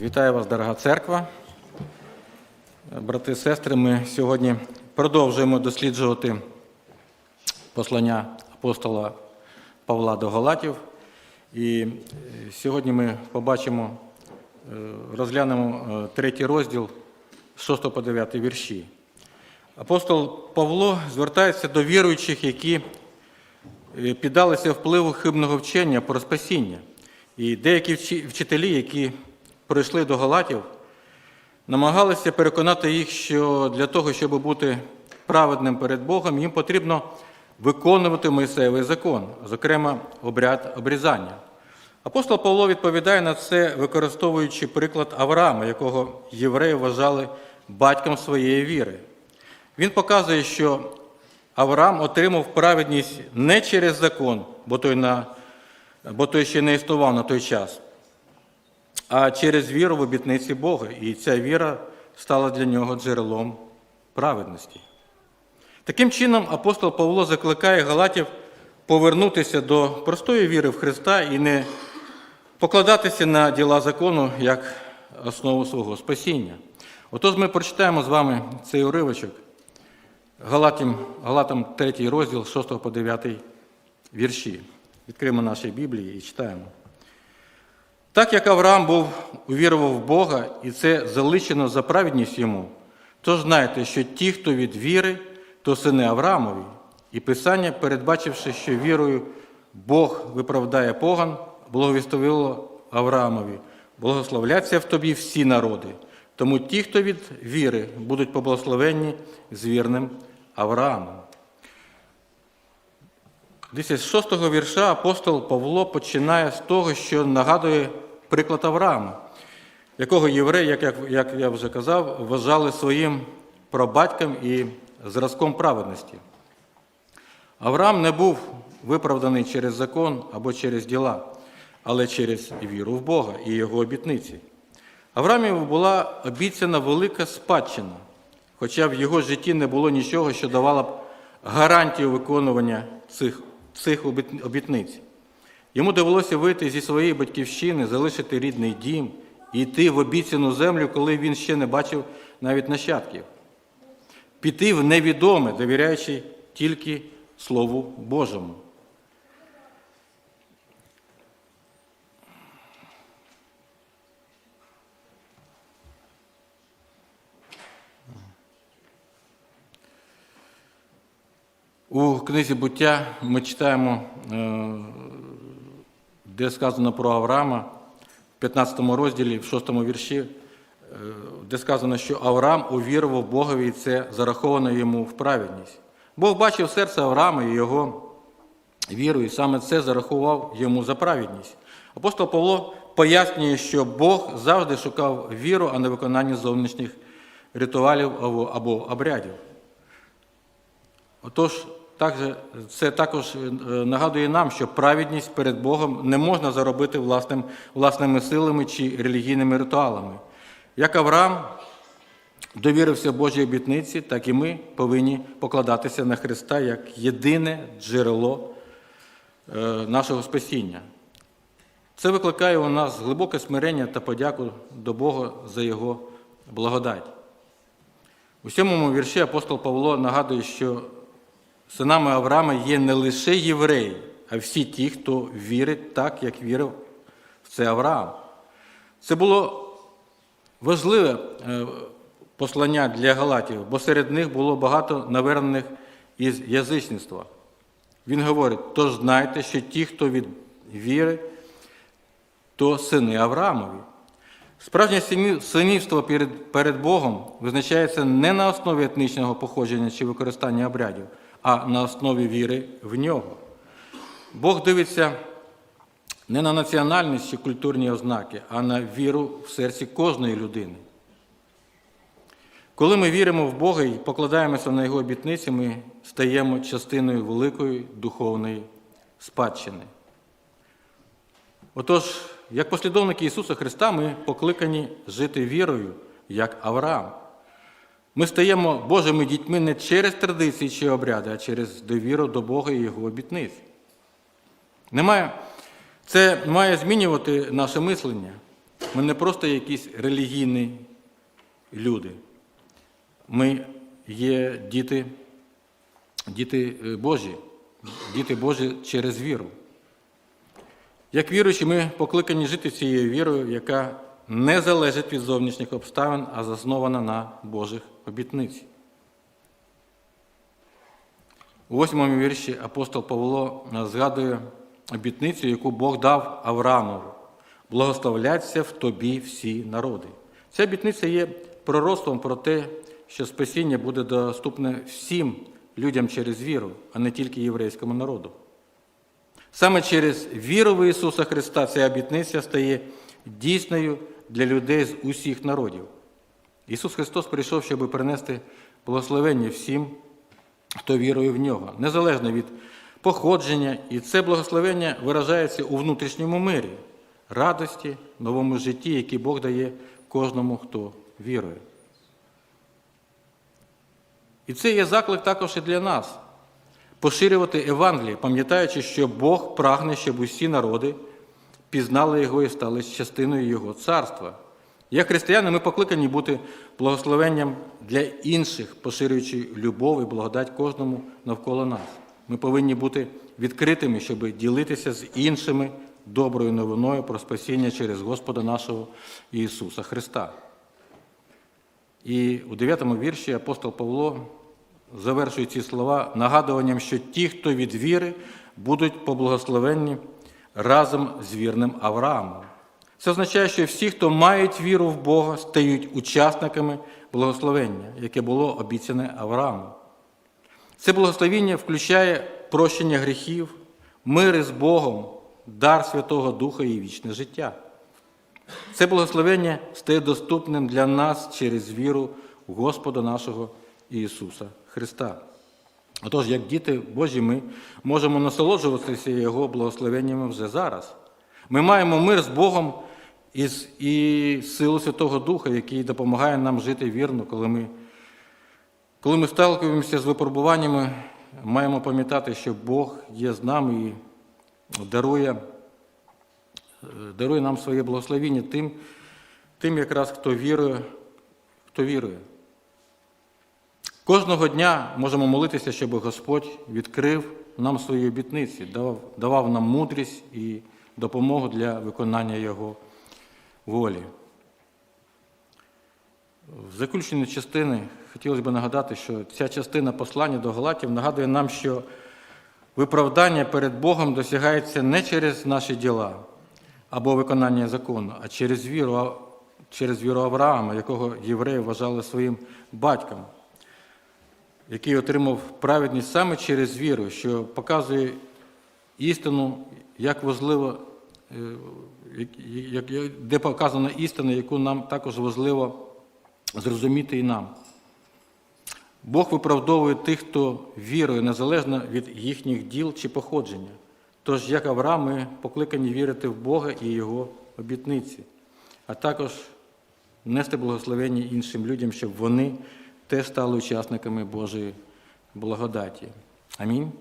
Вітаю вас, дорога церква. Брати і сестри, ми сьогодні продовжуємо досліджувати послання апостола Павла до Галатів. І е, сьогодні ми побачимо, е, розглянемо е, третій розділ з 6 по 9 вірші. Апостол Павло звертається до віруючих, які піддалися впливу хибного вчення про спасіння. І деякі вчителі, які прийшли до Галатів, намагалися переконати їх, що для того, щоб бути праведним перед Богом, їм потрібно виконувати Мойсеєвий закон, зокрема обряд обрізання. Апостол Павло відповідає на це, використовуючи приклад Авраама, якого євреї вважали батьком своєї віри. Він показує, що Авраам отримав праведність не через закон, бо той, на, бо той ще не існував на той час, а через віру в обітниці Бога. І ця віра стала для нього джерелом праведності. Таким чином, апостол Павло закликає Галатів повернутися до простої віри в Христа і не покладатися на діла закону як основу свого спасіння. Отож, ми прочитаємо з вами цей уривочок Галатам, Галатам 3 розділ 6 по 9 вірші. Відкриємо наші Біблії і читаємо. Так як Авраам був увірував в Бога, і це залишено за праведність йому, то знайте, що ті, хто від віри, то сини Авраамові. І Писання, передбачивши, що вірою Бог виправдає поган, благовістовило Авраамові. Благословляться в тобі всі народи. Тому ті, хто від віри, будуть поблагословенні з вірним Авраамом. Дивіться, з шостого вірша апостол Павло починає з того, що нагадує приклад Авраама, якого євреї, як, як, як я вже казав, вважали своїм прабатьком і зразком праведності. Авраам не був виправданий через закон або через діла, але через віру в Бога і його обітниці. Авраамів була обіцяна велика спадщина, хоча в його житті не було нічого, що давало б гарантію виконування цих, цих обітниць. Йому довелося вийти зі своєї батьківщини, залишити рідний дім йти в обіцяну землю, коли він ще не бачив навіть нащадків. Піти в невідоме, довіряючи тільки Слову Божому. У книзі буття ми читаємо, е, де сказано про Авраама в 15 розділі, в 6 вірші, е, де сказано, що Авраам увірував Богові, і це зараховано йому в праведність. Бог бачив серце Авраама і його віру, і саме це зарахував йому за праведність. Апостол Павло пояснює, що Бог завжди шукав віру, а не виконання зовнішніх ритуалів або, обрядів. Отож, це також е, нагадує нам, що праведність перед Богом не можна заробити власним, власними силами чи релігійними ритуалами. Як Авраам довірився Божій обітниці, так і ми повинні покладатися на Христа як єдине джерело е, нашого спасіння. Це викликає у нас глибоке смирення та подяку до Бога за Його благодать. У сьомому вірші апостол Павло нагадує, що синами Авраама є не лише євреї, а всі ті, хто вірить так, як вірив в це Авраам. Це було важливе е, послання для Галатів, бо серед них було багато навернених із язичництва. Він говорить: тож знайте, що ті, хто від віри, то сини Авраамові. Справжнє синівство перед, Богом визначається не на основі етнічного походження чи використання обрядів, а на основі віри в нього. Бог дивиться не на національність чи культурні ознаки, а на віру в серці кожної людини. Коли ми віримо в Бога і покладаємося на Його обітниці, ми стаємо частиною великої духовної спадщини. Отож, як послідовники Ісуса Христа, ми покликані жити вірою, як Авраам. Ми стаємо Божими дітьми не через традиції чи обряди, а через довіру до Бога і Його обітниць. Немає, це має змінювати наше мислення. Ми не просто якісь релігійні люди. Ми є діти, діти е, Божі, діти Божі через віру. Як віруючі, ми покликані жити цією вірою, яка не залежить від зовнішніх обставин, а заснована на Божих обітниць. У восьмому вірші апостол Павло згадує обітницю, яку Бог дав Авраамову. Благословляться в тобі всі народи. Ця обітниця є пророцтвом про те, що спасіння буде доступне всім людям через віру, а не тільки єврейському народу. Саме через віру в Ісуса Христа ця обітниця стає дійсною для людей з усіх народів. Ісус Христос прийшов, щоб принести благословення всім, хто вірує в нього, незалежно від походження, і це благословення виражається у внутрішньому мирі, радості, новому житті, яке Бог дає кожному, хто вірує. І це є заклик також і для нас поширювати Евангеліє, пам'ятаючи, що Бог прагне, щоб усі народи пізнали Його і стали частиною Його царства. Як християни, ми покликані бути благословенням для інших, поширюючи любов і благодать кожному навколо нас. Ми повинні бути відкритими, щоб ділитися з іншими доброю новиною про спасіння через Господа нашого Ісуса Христа. І у 9 вірші апостол Павло завершує ці слова нагадуванням, що ті, хто від віри, будуть поблагословенні разом з вірним Авраамом. Це означає, що всі, хто мають віру в Бога, стають учасниками благословення, яке було обіцяне Аврааму. Це благословіння включає прощення гріхів, мир із Богом, дар Святого Духа і вічне життя. Це благословення стає доступним для нас через віру в Господа нашого Ісуса Христа. Отож, як діти Божі, ми можемо насолоджуватися Його благословеннями вже зараз. Ми маємо мир з Богом і, силу Святого Духа, який допомагає нам жити вірно, коли ми, коли ми сталкуємося з випробуваннями, маємо пам'ятати, що Бог є з нами і дарує дарує нам своє благословіння тим, тим якраз, хто вірує, хто вірує. Кожного дня можемо молитися, щоб Господь відкрив нам свої обітниці, давав, нам мудрість і допомогу для виконання Його волі. В заключенні частини хотілося б нагадати, що ця частина послання до Галатів нагадує нам, що виправдання перед Богом досягається не через наші діла або виконання закону, а через віру, через віру Авраама, якого євреї вважали своїм батьком, який отримав праведність саме через віру, що показує істину, як важливо, де показана істина, яку нам також важливо зрозуміти і нам. Бог виправдовує тих, хто вірує, незалежно від їхніх діл чи походження. Тож, як Авраам, ми покликані вірити в Бога і Його обітниці, а також нести благословення іншим людям, щоб вони теж стали учасниками Божої благодаті. Амінь.